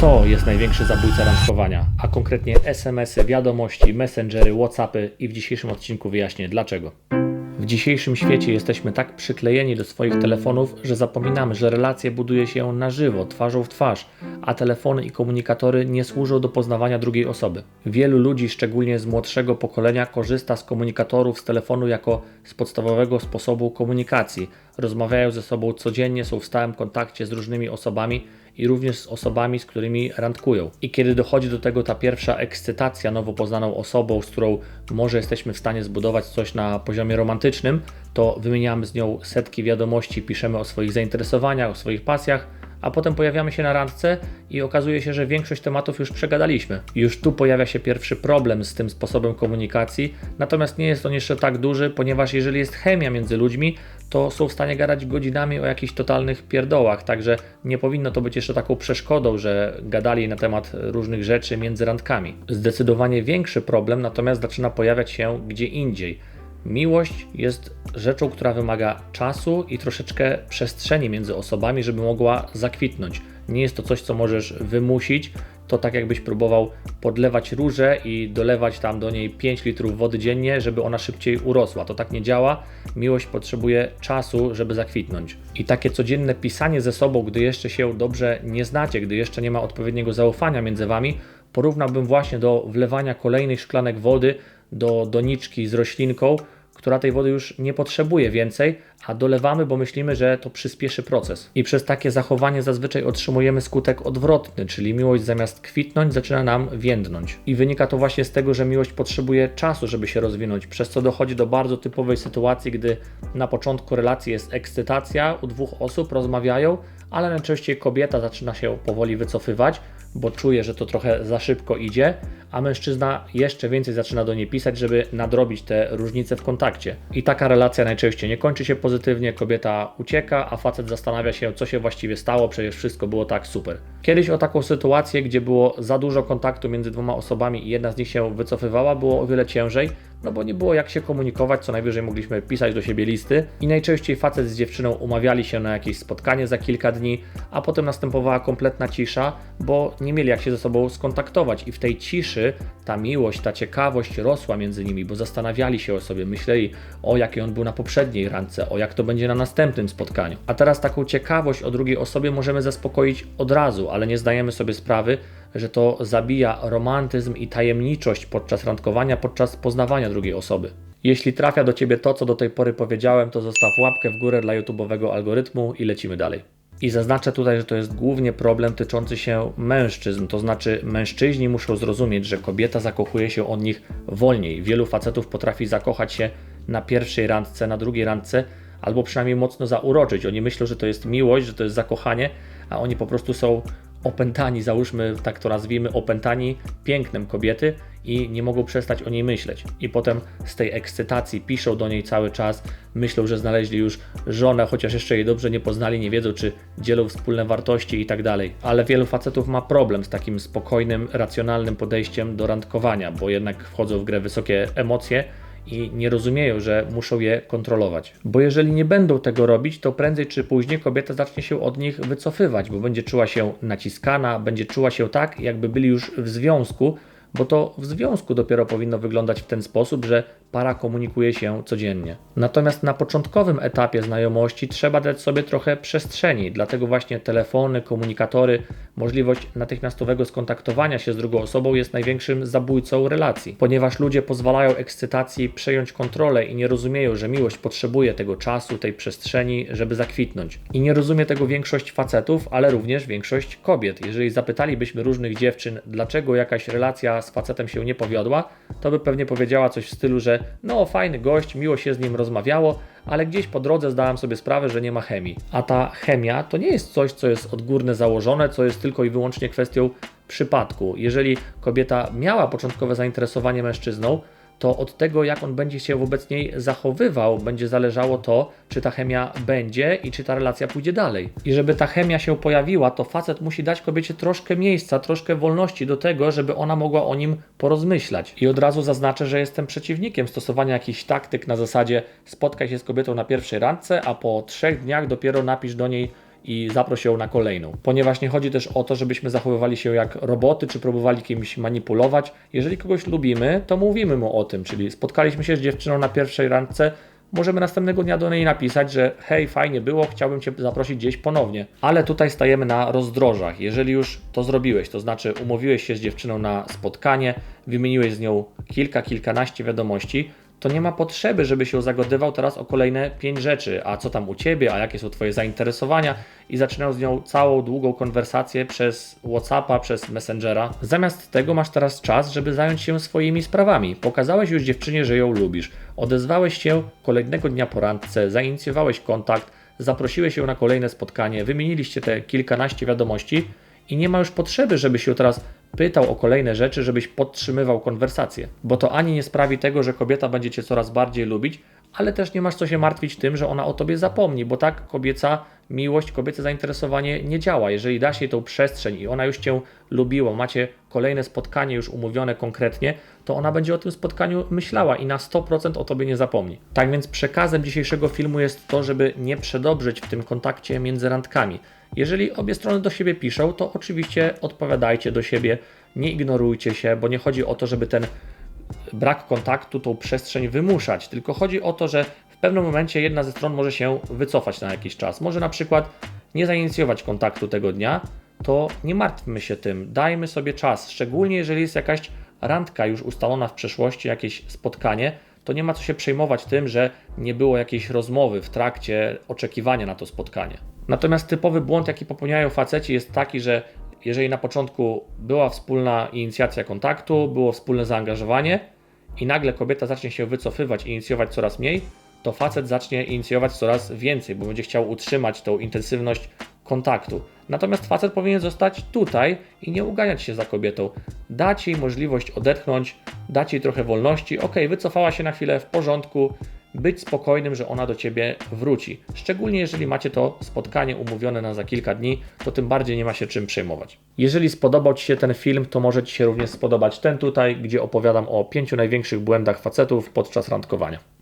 To jest największy zabójca randkowania, a konkretnie SMS-y, wiadomości, messengery, WhatsAppy i w dzisiejszym odcinku wyjaśnię dlaczego. W dzisiejszym świecie jesteśmy tak przyklejeni do swoich telefonów, że zapominamy, że relacje buduje się na żywo, twarzą w twarz, a telefony i komunikatory nie służą do poznawania drugiej osoby. Wielu ludzi, szczególnie z młodszego pokolenia, korzysta z komunikatorów z telefonu jako z podstawowego sposobu komunikacji. Rozmawiają ze sobą codziennie, są w stałym kontakcie z różnymi osobami i również z osobami, z którymi randkują. I kiedy dochodzi do tego ta pierwsza ekscytacja nowo poznaną osobą, z którą może jesteśmy w stanie zbudować coś na poziomie romantycznym, to wymieniamy z nią setki wiadomości, piszemy o swoich zainteresowaniach, o swoich pasjach, a potem pojawiamy się na randce i okazuje się, że większość tematów już przegadaliśmy. Już tu pojawia się pierwszy problem z tym sposobem komunikacji, natomiast nie jest on jeszcze tak duży, ponieważ jeżeli jest chemia między ludźmi, to są w stanie gadać godzinami o jakichś totalnych pierdołach, także nie powinno to być jeszcze taką przeszkodą, że gadali na temat różnych rzeczy między randkami. Zdecydowanie większy problem natomiast zaczyna pojawiać się gdzie indziej. Miłość jest rzeczą, która wymaga czasu i troszeczkę przestrzeni między osobami, żeby mogła zakwitnąć. Nie jest to coś, co możesz wymusić. To tak jakbyś próbował podlewać różę i dolewać tam do niej 5 litrów wody dziennie, żeby ona szybciej urosła. To tak nie działa. Miłość potrzebuje czasu, żeby zakwitnąć. I takie codzienne pisanie ze sobą, gdy jeszcze się dobrze nie znacie, gdy jeszcze nie ma odpowiedniego zaufania między wami, porównałbym właśnie do wlewania kolejnych szklanek wody do doniczki z roślinką, która tej wody już nie potrzebuje więcej, a dolewamy, bo myślimy, że to przyspieszy proces. I przez takie zachowanie zazwyczaj otrzymujemy skutek odwrotny, czyli miłość zamiast kwitnąć zaczyna nam więdnąć. I wynika to właśnie z tego, że miłość potrzebuje czasu, żeby się rozwinąć, przez co dochodzi do bardzo typowej sytuacji, gdy na początku relacji jest ekscytacja, u dwóch osób rozmawiają, ale najczęściej kobieta zaczyna się powoli wycofywać, bo czuje, że to trochę za szybko idzie, a mężczyzna jeszcze więcej zaczyna do niej pisać, żeby nadrobić te różnice w kontakcie. I taka relacja najczęściej nie kończy się pozytywnie, kobieta ucieka, a facet zastanawia się, co się właściwie stało, przecież wszystko było tak super. Kiedyś o taką sytuację, gdzie było za dużo kontaktu między dwoma osobami i jedna z nich się wycofywała, było o wiele ciężej, no bo nie było jak się komunikować, co najwyżej mogliśmy pisać do siebie listy i najczęściej facet z dziewczyną umawiali się na jakieś spotkanie za kilka dni, a potem następowała kompletna cisza, bo nie mieli jak się ze sobą skontaktować i w tej ciszy ta miłość, ta ciekawość rosła między nimi, bo zastanawiali się o sobie, myśleli o jaki on był na poprzedniej randce, o jak to będzie na następnym spotkaniu. A teraz taką ciekawość o drugiej osobie możemy zaspokoić od razu, ale nie zdajemy sobie sprawy, że to zabija romantyzm i tajemniczość podczas randkowania, podczas poznawania drugiej osoby. Jeśli trafia do Ciebie to, co do tej pory powiedziałem, to zostaw łapkę w górę dla YouTube'owego algorytmu i lecimy dalej. I zaznaczę tutaj, że to jest głównie problem tyczący się mężczyzn, to znaczy mężczyźni muszą zrozumieć, że kobieta zakochuje się od nich wolniej. Wielu facetów potrafi zakochać się na pierwszej randce, na drugiej randce, albo przynajmniej mocno zauroczyć. Oni myślą, że to jest miłość, że to jest zakochanie, a oni po prostu są opętani, załóżmy tak to nazwijmy, opętani pięknem kobiety i nie mogą przestać o niej myśleć. I potem z tej ekscytacji piszą do niej cały czas, myślą, że znaleźli już żonę, chociaż jeszcze jej dobrze nie poznali, nie wiedzą, czy dzielą wspólne wartości i tak dalej. Ale wielu facetów ma problem z takim spokojnym, racjonalnym podejściem do randkowania, bo jednak wchodzą w grę wysokie emocje i nie rozumieją, że muszą je kontrolować. Bo jeżeli nie będą tego robić, to prędzej czy później kobieta zacznie się od nich wycofywać, bo będzie czuła się naciskana, będzie czuła się tak, jakby byli już w związku, bo to w związku dopiero powinno wyglądać w ten sposób, że para komunikuje się codziennie. Natomiast na początkowym etapie znajomości trzeba dać sobie trochę przestrzeni, dlatego właśnie telefony, komunikatory, możliwość natychmiastowego skontaktowania się z drugą osobą jest największym zabójcą relacji, ponieważ ludzie pozwalają ekscytacji przejąć kontrolę i nie rozumieją, że miłość potrzebuje tego czasu, tej przestrzeni, żeby zakwitnąć. I nie rozumie tego większość facetów, ale również większość kobiet. Jeżeli zapytalibyśmy różnych dziewczyn, dlaczego jakaś relacja z facetem się nie powiodła, to by pewnie powiedziała coś w stylu, że no fajny gość, miło się z nim rozmawiało, ale gdzieś po drodze zdałem sobie sprawę, że nie ma chemii. A ta chemia to nie jest coś, co jest odgórne założone, co jest tylko i wyłącznie kwestią przypadku. Jeżeli kobieta miała początkowe zainteresowanie mężczyzną, to od tego, jak on będzie się wobec niej zachowywał, będzie zależało to, czy ta chemia będzie i czy ta relacja pójdzie dalej. I żeby ta chemia się pojawiła, to facet musi dać kobiecie troszkę miejsca, troszkę wolności do tego, żeby ona mogła o nim porozmyślać. I od razu zaznaczę, że jestem przeciwnikiem stosowania jakichś taktyk na zasadzie spotkaj się z kobietą na pierwszej randce, a po trzech dniach dopiero napisz do niej i zaproś ją na kolejną. Ponieważ nie chodzi też o to, żebyśmy zachowywali się jak roboty, czy próbowali kimś manipulować. Jeżeli kogoś lubimy, to mówimy mu o tym, czyli spotkaliśmy się z dziewczyną na pierwszej randce, możemy następnego dnia do niej napisać, że hej, fajnie było, chciałbym Cię zaprosić gdzieś ponownie. Ale tutaj stajemy na rozdrożach. Jeżeli już to zrobiłeś, to znaczy umówiłeś się z dziewczyną na spotkanie, wymieniłeś z nią kilka, kilkanaście wiadomości, to nie ma potrzeby, żeby się zagodywał teraz o kolejne pięć rzeczy. A co tam u ciebie, a jakie są Twoje zainteresowania, i zaczynał z nią całą długą konwersację przez WhatsAppa, przez Messengera. Zamiast tego masz teraz czas, żeby zająć się swoimi sprawami. Pokazałeś już dziewczynie, że ją lubisz. Odezwałeś się kolejnego dnia po randce, zainicjowałeś kontakt, zaprosiłeś ją na kolejne spotkanie, wymieniliście te kilkanaście wiadomości i nie ma już potrzeby, żebyś się teraz pytał o kolejne rzeczy, żebyś podtrzymywał konwersację, bo to ani nie sprawi tego, że kobieta będzie cię coraz bardziej lubić, ale też nie masz co się martwić tym, że ona o tobie zapomni, bo tak kobieca miłość, kobiece zainteresowanie nie działa. Jeżeli dasz jej tą przestrzeń i ona już cię lubiła, macie kolejne spotkanie już umówione konkretnie, to ona będzie o tym spotkaniu myślała i na 100% o tobie nie zapomni. Tak więc przekazem dzisiejszego filmu jest to, żeby nie przedobrzyć w tym kontakcie między randkami. Jeżeli obie strony do siebie piszą, to oczywiście odpowiadajcie do siebie, nie ignorujcie się, bo nie chodzi o to, żeby ten brak kontaktu, tą przestrzeń wymuszać, tylko chodzi o to, że w pewnym momencie jedna ze stron może się wycofać na jakiś czas. Może na przykład nie zainicjować kontaktu tego dnia, to nie martwmy się tym, dajmy sobie czas, szczególnie jeżeli jest jakaś randka już ustalona w przeszłości, jakieś spotkanie, to nie ma co się przejmować tym, że nie było jakiejś rozmowy w trakcie oczekiwania na to spotkanie. Natomiast typowy błąd, jaki popełniają faceci, jest taki, że jeżeli na początku była wspólna inicjacja kontaktu, było wspólne zaangażowanie i nagle kobieta zacznie się wycofywać, inicjować coraz mniej, to facet zacznie inicjować coraz więcej, bo będzie chciał utrzymać tą intensywność kontaktu. Natomiast facet powinien zostać tutaj i nie uganiać się za kobietą. Dać jej możliwość odetchnąć, dać jej trochę wolności. Ok, wycofała się na chwilę w porządku, być spokojnym, że ona do ciebie wróci. Szczególnie jeżeli macie to spotkanie umówione na za kilka dni, to tym bardziej nie ma się czym przejmować. Jeżeli spodobał Ci się ten film, to może Ci się również spodobać ten tutaj, gdzie opowiadam o pięciu największych błędach facetów podczas randkowania.